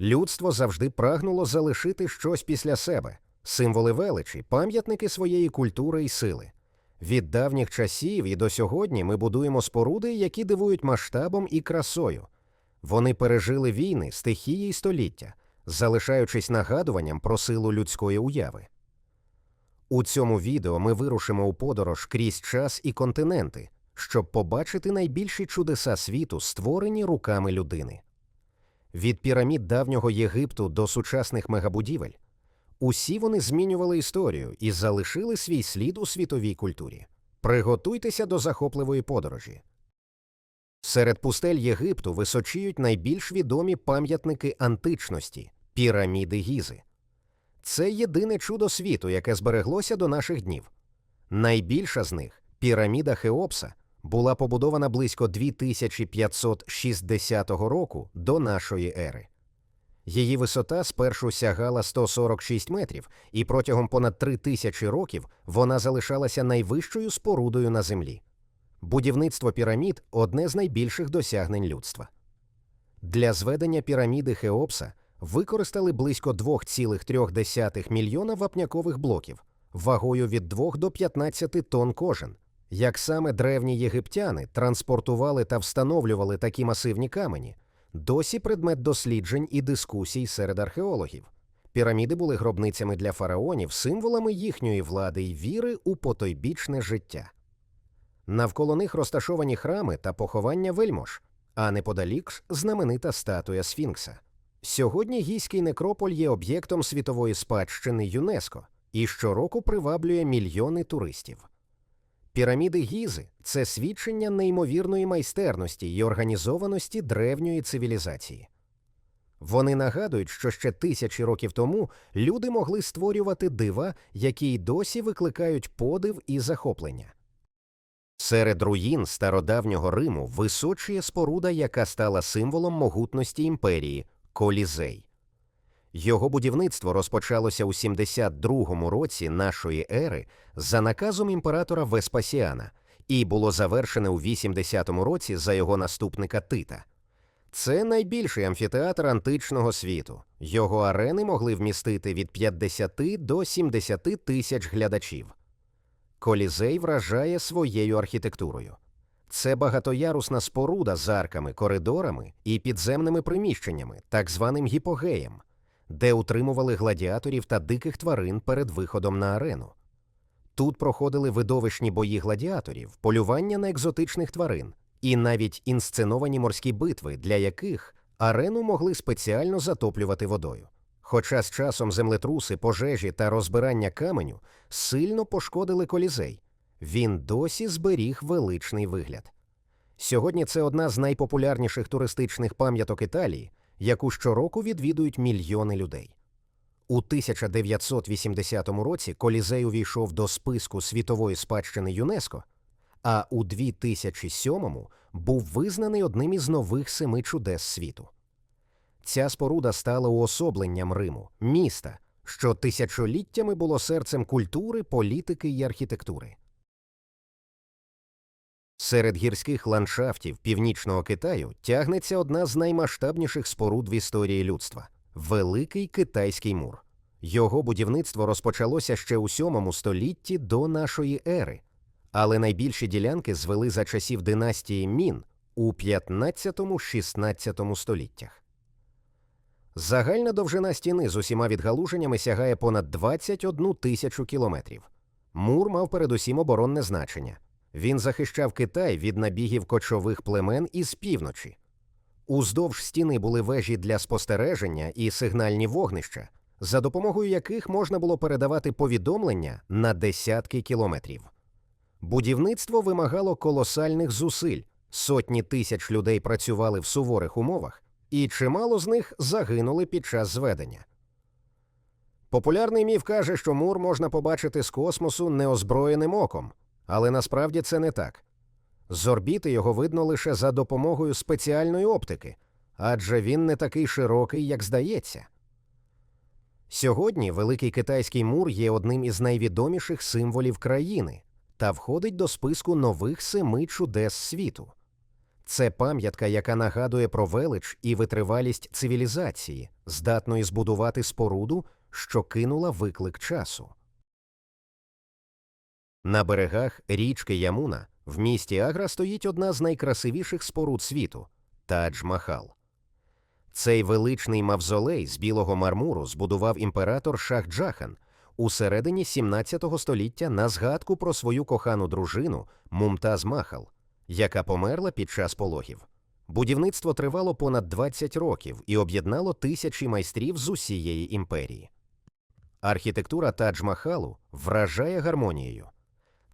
Людство завжди прагнуло залишити щось після себе, символи величі, пам'ятники своєї культури і сили. Від давніх часів і до сьогодні ми будуємо споруди, які дивують масштабом і красою. Вони пережили війни, стихії й століття, залишаючись нагадуванням про силу людської уяви. У цьому відео ми вирушимо у подорож крізь час і континенти, щоб побачити найбільші чудеса світу, створені руками людини. Від пірамід давнього Єгипту до сучасних мегабудівель усі вони змінювали історію і залишили свій слід у світовій культурі. Приготуйтеся до захопливої подорожі. Серед пустель Єгипту височіють найбільш відомі пам'ятники античності піраміди Гізи. Це єдине чудо світу, яке збереглося до наших днів. Найбільша з них піраміда Хеопса була побудована близько 2560 року до нашої ери. Її висота спершу сягала 146 метрів, і протягом понад три тисячі років вона залишалася найвищою спорудою на землі. Будівництво пірамід одне з найбільших досягнень людства. Для зведення піраміди Хеопса використали близько 2,3 мільйона вапнякових блоків вагою від 2 до 15 тонн кожен. Як саме древні єгиптяни транспортували та встановлювали такі масивні камені, досі предмет досліджень і дискусій серед археологів. Піраміди були гробницями для фараонів, символами їхньої влади й віри у потойбічне життя. Навколо них розташовані храми та поховання вельмож, а неподалік знаменита статуя Сфінкса. Сьогодні гійський некрополь є об'єктом світової спадщини ЮНЕСКО і щороку приваблює мільйони туристів. Піраміди Гізи це свідчення неймовірної майстерності й організованості древньої цивілізації. Вони нагадують, що ще тисячі років тому люди могли створювати дива, які й досі викликають подив і захоплення. Серед руїн стародавнього Риму височує споруда, яка стала символом могутності імперії Колізей. Його будівництво розпочалося у 72-му році нашої ери за наказом імператора Веспасіана і було завершене у 80-му році за його наступника Тита. Це найбільший амфітеатр античного світу. Його арени могли вмістити від 50 до 70 тисяч глядачів. Колізей вражає своєю архітектурою. Це багатоярусна споруда з арками, коридорами і підземними приміщеннями, так званим гіпогеєм, де утримували гладіаторів та диких тварин перед виходом на арену. Тут проходили видовищні бої гладіаторів, полювання на екзотичних тварин і навіть інсценовані морські битви, для яких арену могли спеціально затоплювати водою. Хоча з часом землетруси, пожежі та розбирання каменю сильно пошкодили колізей, він досі зберіг величний вигляд. Сьогодні це одна з найпопулярніших туристичних пам'яток Італії, яку щороку відвідують мільйони людей. У 1980 році колізей увійшов до списку світової спадщини ЮНЕСКО, а у 2007 був визнаний одним із нових семи чудес світу. Ця споруда стала уособленням Риму, міста, що тисячоліттями було серцем культури, політики й архітектури. Серед гірських ландшафтів північного Китаю тягнеться одна з наймасштабніших споруд в історії людства Великий Китайський мур. Його будівництво розпочалося ще у сьомому столітті до нашої ери, але найбільші ділянки звели за часів династії Мін у 15-16 століттях. Загальна довжина стіни з усіма відгалуженнями сягає понад 21 тисячу кілометрів. Мур мав передусім оборонне значення. Він захищав Китай від набігів кочових племен із півночі. Уздовж стіни були вежі для спостереження і сигнальні вогнища, за допомогою яких можна було передавати повідомлення на десятки кілометрів. Будівництво вимагало колосальних зусиль, сотні тисяч людей працювали в суворих умовах, і чимало з них загинули під час зведення. Популярний міф каже, що мур можна побачити з космосу неозброєним оком, але насправді це не так. З орбіти його видно лише за допомогою спеціальної оптики, адже він не такий широкий, як здається. Сьогодні Великий Китайський мур є одним із найвідоміших символів країни та входить до списку нових семи чудес світу. Це пам'ятка, яка нагадує про велич і витривалість цивілізації, здатної збудувати споруду, що кинула виклик часу. На берегах річки Ямуна в місті Агра стоїть одна з найкрасивіших споруд світу Тадж-Махал. Цей величний мавзолей з білого мармуру збудував імператор Шах Джахан у середині 17 століття на згадку про свою кохану дружину Мумтаз Махал, яка померла під час пологів. Будівництво тривало понад 20 років і об'єднало тисячі майстрів з усієї імперії. Архітектура Тадж-Махалу вражає гармонією.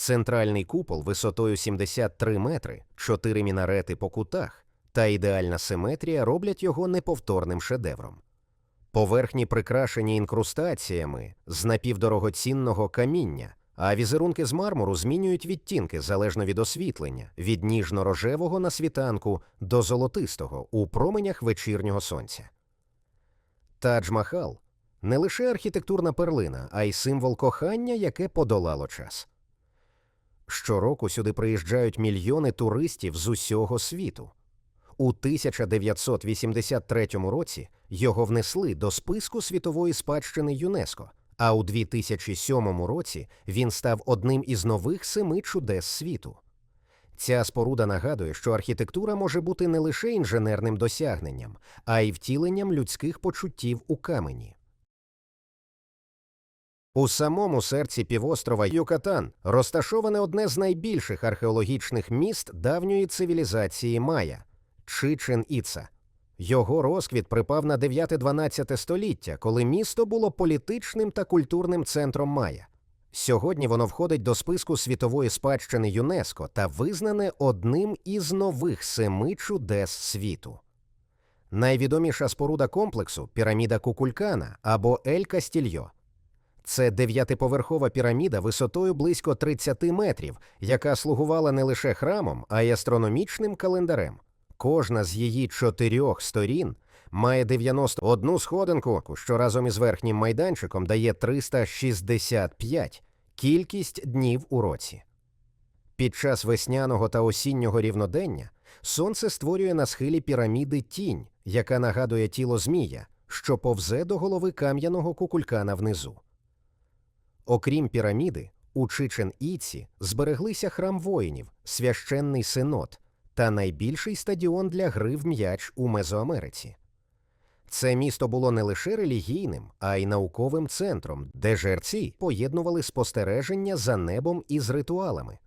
Центральний купол висотою 73 метри, чотири мінарети по кутах та ідеальна симетрія роблять його неповторним шедевром. Поверхні прикрашені інкрустаціями з напівдорогоцінного каміння, а візерунки з мармуру змінюють відтінки залежно від освітлення, від ніжно-рожевого на світанку до золотистого у променях вечірнього сонця. Тадж-Махал не лише архітектурна перлина, а й символ кохання, яке подолало час. Щороку сюди приїжджають мільйони туристів з усього світу. У 1983 році його внесли до списку світової спадщини ЮНЕСКО, а у 2007 році він став одним із нових семи чудес світу. Ця споруда нагадує, що архітектура може бути не лише інженерним досягненням, а й втіленням людських почуттів у камені. У самому серці півострова Юкатан розташоване одне з найбільших археологічних міст давньої цивілізації Майя Чичен Іца. Його розквіт припав на 9-12 століття, коли місто було політичним та культурним центром Майя. Сьогодні воно входить до списку світової спадщини ЮНЕСКО та визнане одним із нових семи чудес світу. Найвідоміша споруда комплексу піраміда Кукулькана або Ель Кастільйо. Це дев'ятиповерхова піраміда висотою близько 30 метрів, яка слугувала не лише храмом, а й астрономічним календарем. Кожна з її чотирьох сторін має 91 сходинку, що разом із верхнім майданчиком дає 365 кількість днів у році. Під час весняного та осіннього рівнодення сонце створює на схилі піраміди тінь, яка нагадує тіло змія, що повзе до голови кам'яного кукулькана внизу. Окрім піраміди, у Чичен Іці збереглися храм воїнів, священний синод та найбільший стадіон для гри в м'яч у Мезоамериці. Це місто було не лише релігійним, а й науковим центром, де жерці поєднували спостереження за небом із ритуалами.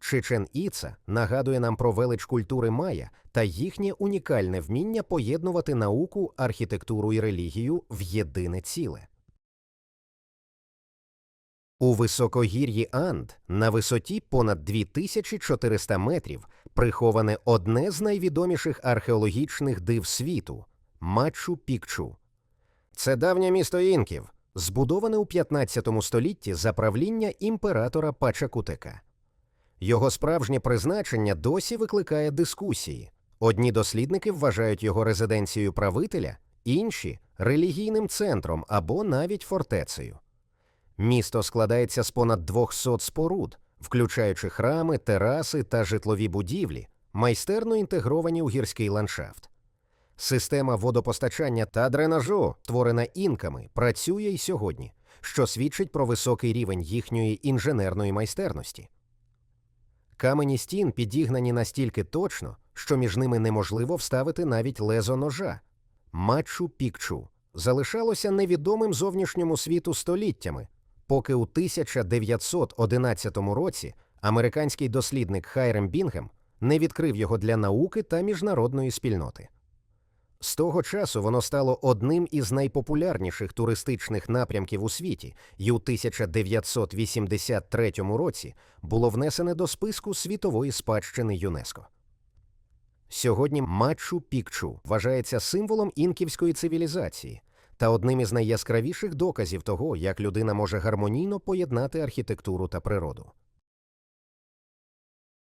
Чичен Іца нагадує нам про велич культури Майя та їхнє унікальне вміння поєднувати науку, архітектуру і релігію в єдине ціле. У високогір'ї Анд на висоті понад 2400 метрів приховане одне з найвідоміших археологічних див світу Мачу Пікчу. Це давнє місто інків, збудоване у 15 столітті за правління імператора Пачакутека. Його справжнє призначення досі викликає дискусії. Одні дослідники вважають його резиденцією правителя, інші релігійним центром або навіть фортецею. Місто складається з понад 200 споруд, включаючи храми, тераси та житлові будівлі, майстерно інтегровані у гірський ландшафт. Система водопостачання та дренажу, створена інками, працює й сьогодні, що свідчить про високий рівень їхньої інженерної майстерності. Камені стін підігнані настільки точно, що між ними неможливо вставити навіть лезо ножа. Мачу Пікчу залишалося невідомим зовнішньому світу століттями, поки у 1911 році американський дослідник Хайрем Бінгем не відкрив його для науки та міжнародної спільноти. З того часу воно стало одним із найпопулярніших туристичних напрямків у світі, і у 1983 році було внесене до списку світової спадщини ЮНЕСКО. Сьогодні Мачу Пікчу вважається символом інківської цивілізації та одним із найяскравіших доказів того, як людина може гармонійно поєднати архітектуру та природу.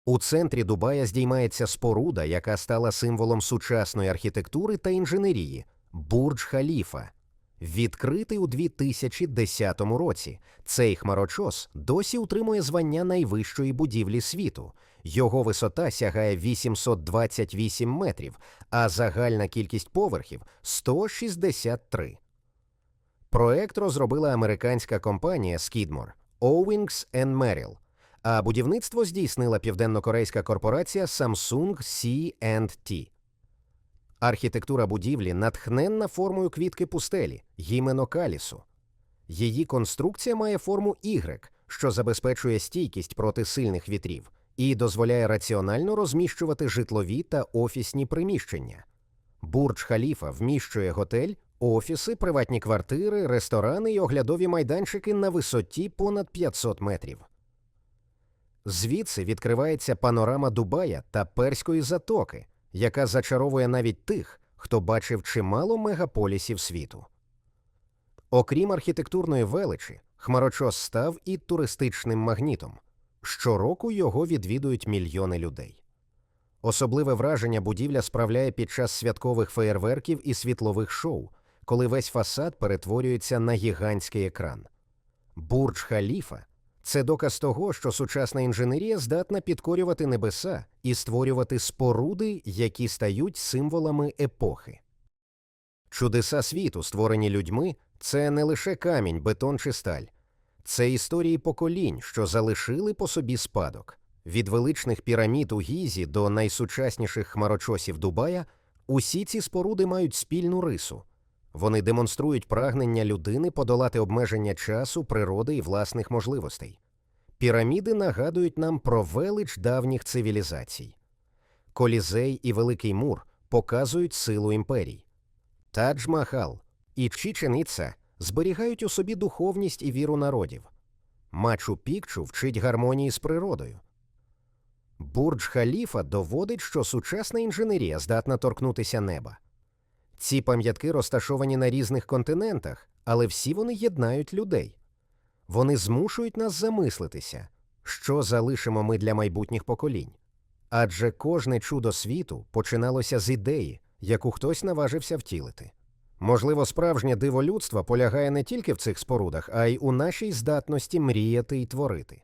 У центрі Дубая здіймається споруда, яка стала символом сучасної архітектури та інженерії Бурдж Халіфа. Відкритий у 2010 році. Цей хмарочос досі утримує звання найвищої будівлі світу. Його висота сягає 828 метрів, а загальна кількість поверхів 163. Проект розробила американська компанія Skidmore Owings Merrill, а будівництво здійснила південнокорейська корпорація Samsung C&T. Архітектура будівлі натхненна формою квітки пустелі, гімено калісу. Її конструкція має форму Y, що забезпечує стійкість проти сильних вітрів і дозволяє раціонально розміщувати житлові та офісні приміщення. Бурдж Халіфа вміщує готель, офіси, приватні квартири, ресторани і оглядові майданчики на висоті понад 500 метрів. Звідси відкривається панорама Дубая та Перської затоки, яка зачаровує навіть тих, хто бачив чимало мегаполісів світу. Окрім архітектурної величі, хмарочос став і туристичним магнітом. Щороку його відвідують мільйони людей. Особливе враження будівля справляє під час святкових феєрверків і світлових шоу, коли весь фасад перетворюється на гігантський екран. Бурдж Халіфа це доказ того, що сучасна інженерія здатна підкорювати небеса і створювати споруди, які стають символами епохи. Чудеса світу, створені людьми, це не лише камінь, бетон чи сталь, це історії поколінь, що залишили по собі спадок. Від величних пірамід у Гізі до найсучасніших хмарочосів Дубая усі ці споруди мають спільну рису. Вони демонструють прагнення людини подолати обмеження часу, природи і власних можливостей. Піраміди нагадують нам про велич давніх цивілізацій. Колізей і Великий Мур показують силу імперій. Тадж Махал і Чіченіца зберігають у собі духовність і віру народів. Мачу Пікчу вчить гармонії з природою. Бурдж Халіфа доводить, що сучасна інженерія здатна торкнутися неба. Ці пам'ятки розташовані на різних континентах, але всі вони єднають людей. Вони змушують нас замислитися, що залишимо ми для майбутніх поколінь. Адже кожне чудо світу починалося з ідеї, яку хтось наважився втілити. Можливо, справжнє диво людства полягає не тільки в цих спорудах, а й у нашій здатності мріяти і творити.